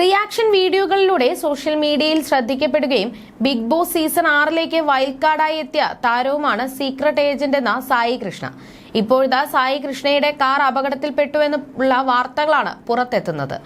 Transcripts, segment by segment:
Reaction വീഡിയോകളിലൂടെ social മീഡിയയിൽ ശ്രദ്ധിക്കപ്പെടുകയും ബിഗ് ബോസ് സീസൺ ആറിലേക്ക് വൈൽഡ് കാർഡായി എത്തിയ താരവുമാണ് സീക്രട്ട് ഏജന്റ് എന്ന സായി കൃഷ്ണ. ഇപ്പോഴത്തെ സായി കൃഷ്ണയുടെ കാർ അപകടത്തിൽപ്പെട്ടു എന്നുള്ള വാർത്തകളാണ് പുറത്തെത്തുന്നത്.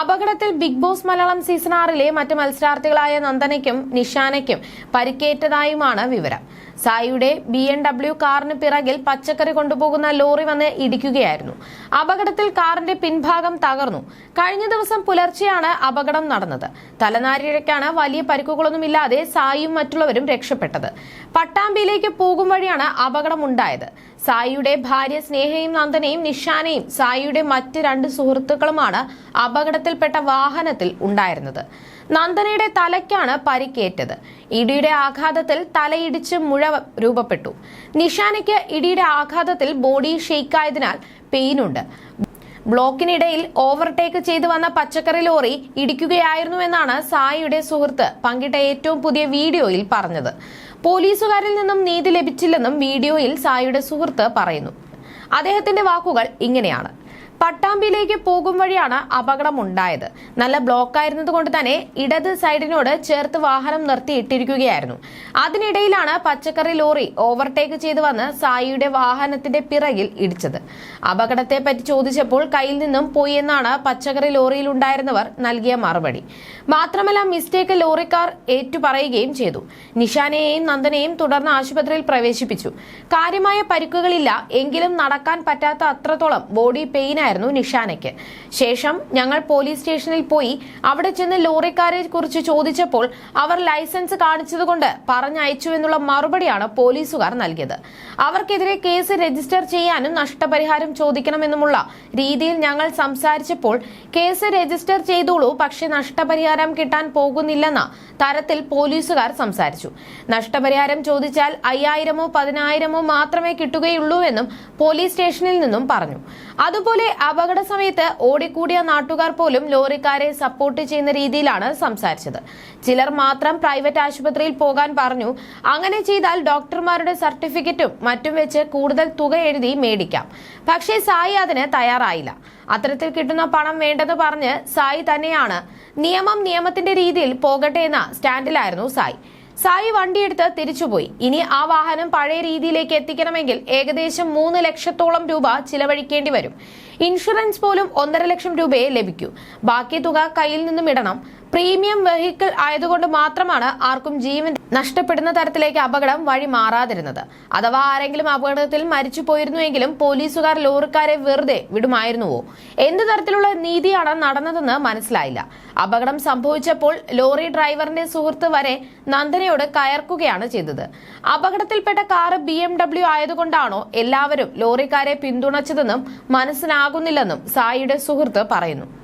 അപകടത്തിൽ ബിഗ് ബോസ് മലയാളം സീസൺ ആറിലെ മറ്റ് മത്സരാർത്ഥികളായ നന്ദനയ്ക്കും നിഷാനയ്ക്കും പരിക്കേറ്റതായുമാണ് വിവരം. സായിയുടെ ബി എൻ ഡബ്ല്യു കാറിന് പിറകിൽ പച്ചക്കറി കൊണ്ടുപോകുന്ന ലോറി വന്ന് ഇടിക്കുകയായിരുന്നു. അപകടത്തിൽ കാറിന്റെ പിൻഭാഗം തകർന്നു. കഴിഞ്ഞ ദിവസം പുലർച്ചെയാണ് അപകടം നടന്നത്. തലനാരിഴയ്ക്കാണ് വലിയ പരിക്കുകളൊന്നും ഇല്ലാതെ സായിയും മറ്റുള്ളവരും രക്ഷപ്പെട്ടത്. പട്ടാമ്പിയിലേക്ക് പോകും വഴിയാണ് അപകടം ഉണ്ടായത് സായിയുടെ ഭാര്യ സ്നേഹയും നന്ദനയും നിഷാനയും സായിയുടെ മറ്റ് രണ്ട് സുഹൃത്തുക്കളുമാണ് അപകടത്തിൽപ്പെട്ട വാഹനത്തിൽ ഉണ്ടായിരുന്നത്. നന്ദനയുടെ തലയ്ക്കാണ് പരിക്കേറ്റത്. ഇടിയുടെ ആഘാതത്തിൽ തലയിടിച്ച് മുഴ രൂപപ്പെട്ടു. നിഷാനയ്ക്ക് ഇടിയുടെ ആഘാതത്തിൽ ബോഡി ഷെയ്ക്കായതിനാൽ പെയിനുണ്ട്. ബ്ലോക്കിനിടയിൽ ഓവർടേക്ക് ചെയ്തു വന്ന പച്ചക്കറി ലോറി ഇടിക്കുകയായിരുന്നുവെന്നാണ് സായിയുടെ സുഹൃത്ത് പങ്കിട്ട ഏറ്റവും പുതിയ വീഡിയോയിൽ പറഞ്ഞത്. പോലീസുകാരിൽ നിന്നും നീതി ലഭിച്ചില്ലെന്നും വീഡിയോയിൽ സായിയുടെ സുഹൃത്ത് പറയുന്നു. അദ്ദേഹത്തിന്റെ വാക്കുകൾ ഇങ്ങനെയാണ്. പട്ടാമ്പിയിലേക്ക് പോകും വഴിയാണ് അപകടം ഉണ്ടായത് നല്ല ബ്ലോക്ക് ആയിരുന്നത് കൊണ്ട് തന്നെ ഇടത് സൈഡിനോട് ചേർത്ത് വാഹനം നിർത്തിയിട്ടിരിക്കുകയായിരുന്നു. അതിനിടയിലാണ് പച്ചക്കറി ലോറി ഓവർടേക്ക് ചെയ്തു വന്ന് സായിയുടെ വാഹനത്തിന്റെ പിറകിൽ ഇടിച്ചത്. അപകടത്തെ പറ്റി ചോദിച്ചപ്പോൾ കയ്യിൽ നിന്നും പോയി എന്നാണ് പച്ചക്കറി ലോറിയിൽ ഉണ്ടായിരുന്നവർ നൽകിയ മറുപടി. മാത്രമല്ല മിസ്റ്റേക്ക് ലോറിക്കാർ ഏറ്റുപറയുകയും ചെയ്തു. നിഷാനെയും നന്ദനെയും തുടർന്ന് ആശുപത്രിയിൽ പ്രവേശിപ്പിച്ചു. കാര്യമായ പരിക്കുകളില്ല. എങ്കിലും നടക്കാൻ പറ്റാത്ത അത്രത്തോളം ബോഡി പെയിൻ ആയിരുന്നു നിഷാനയ്ക്ക്. ശേഷം ഞങ്ങൾ പോലീസ് സ്റ്റേഷനിൽ പോയി അവിടെ ചെന്ന് ലോറിക്കാരെ കുറിച്ച് ചോദിച്ചപ്പോൾ അവർ ലൈസൻസ് കാണിച്ചതുകൊണ്ട് പറഞ്ഞയച്ചു എന്നുള്ള മറുപടിയാണ് പോലീസുകാർ നൽകിയത്. അവർക്കെതിരെ കേസ് രജിസ്റ്റർ ചെയ്യാനും നഷ്ടപരിഹാരം ചോദിക്കണമെന്നുമുള്ള രീതിയിൽ ഞങ്ങൾ സംസാരിച്ചപ്പോൾ കേസ് രജിസ്റ്റർ ചെയ്തോളൂ പക്ഷേ നഷ്ടപരിഹാരം കിട്ടാൻ പോകുന്നില്ലെന്ന തരത്തിൽ പോലീസുകാർ സംസാരിച്ചു. നഷ്ടപരിഹാരം ചോദിച്ചാൽ അയ്യായിരമോ പതിനായിരമോ മാത്രമേ കിട്ടുകയുള്ളൂ എന്നും പോലീസ് സ്റ്റേഷനിൽ നിന്നും പറഞ്ഞു. അതുപോലെ അപകട സമയത്ത് ഓടിക്കൂടിയ നാട്ടുകാർ പോലും ലോറിക്കാരെ സപ്പോർട്ട് ചെയ്യുന്ന രീതിയിലാണ് സംസാരിച്ചത്. ചിലർ മാത്രം പ്രൈവറ്റ് ആശുപത്രിയിൽ പോകാൻ പറഞ്ഞു. അങ്ങനെ ചെയ്താൽ ഡോക്ടർമാരുടെ സർട്ടിഫിക്കറ്റും മറ്റും വെച്ച് കൂടുതൽ തുക എഴുതി മേടിക്കാം. പക്ഷേ സായി അതിന് തയ്യാറായില്ല. അത്തരത്തിൽ കിട്ടുന്ന പണം വേണ്ടെന്ന് പറഞ്ഞ് സായി തന്നെയാണ്. നിയമം നിയമത്തിന്റെ രീതിയിൽ പോകട്ടെ എന്ന സ്റ്റാൻഡിലായിരുന്നു സായി. സായി വണ്ടിയെടുത്ത് തിരിച്ചുപോയി. ഇനി ആ വാഹനം പഴയ രീതിയിലേക്ക് എത്തിക്കണമെങ്കിൽ ഏകദേശം മൂന്ന് ലക്ഷത്തോളം രൂപ ചിലവഴിക്കേണ്ടി വരും. ഇൻഷുറൻസ് പോലും ഒന്നര ലക്ഷം രൂപയെ ലഭിക്കൂ. ബാക്കി തുക കയ്യിൽ നിന്നും ഇടണം. പ്രീമിയം വെഹിക്കിൾ ആയതുകൊണ്ട് മാത്രമാണ് ആർക്കും ജീവൻ നഷ്ടപ്പെടുന്ന തരത്തിലേക്ക് അപകടം വഴി മാറാതിരുന്നത്. അഥവാ ആരെങ്കിലും അപകടത്തിൽ മരിച്ചു പോയിരുന്നുവെങ്കിലും പോലീസുകാർ ലോറിക്കാരെ വെറുതെ വിടുമായിരുന്നുവോ? എന്ത് തരത്തിലുള്ള നീതിയാണ് നടന്നതെന്ന് മനസ്സിലായില്ല. അപകടം സംഭവിച്ചപ്പോൾ ലോറി ഡ്രൈവറിന്റെ സുഹൃത്ത് വരെ നന്ദനയോട് കയർക്കുകയാണ് ചെയ്തത്. അപകടത്തിൽപ്പെട്ട കാറ് ബി എം ഡബ്ല്യു ആയതുകൊണ്ടാണോ എല്ലാവരും ലോറിക്കാരെ പിന്തുണച്ചതെന്നും മനസ്സിലാകുന്നില്ലെന്നും സായിയുടെ സുഹൃത്ത് പറയുന്നു.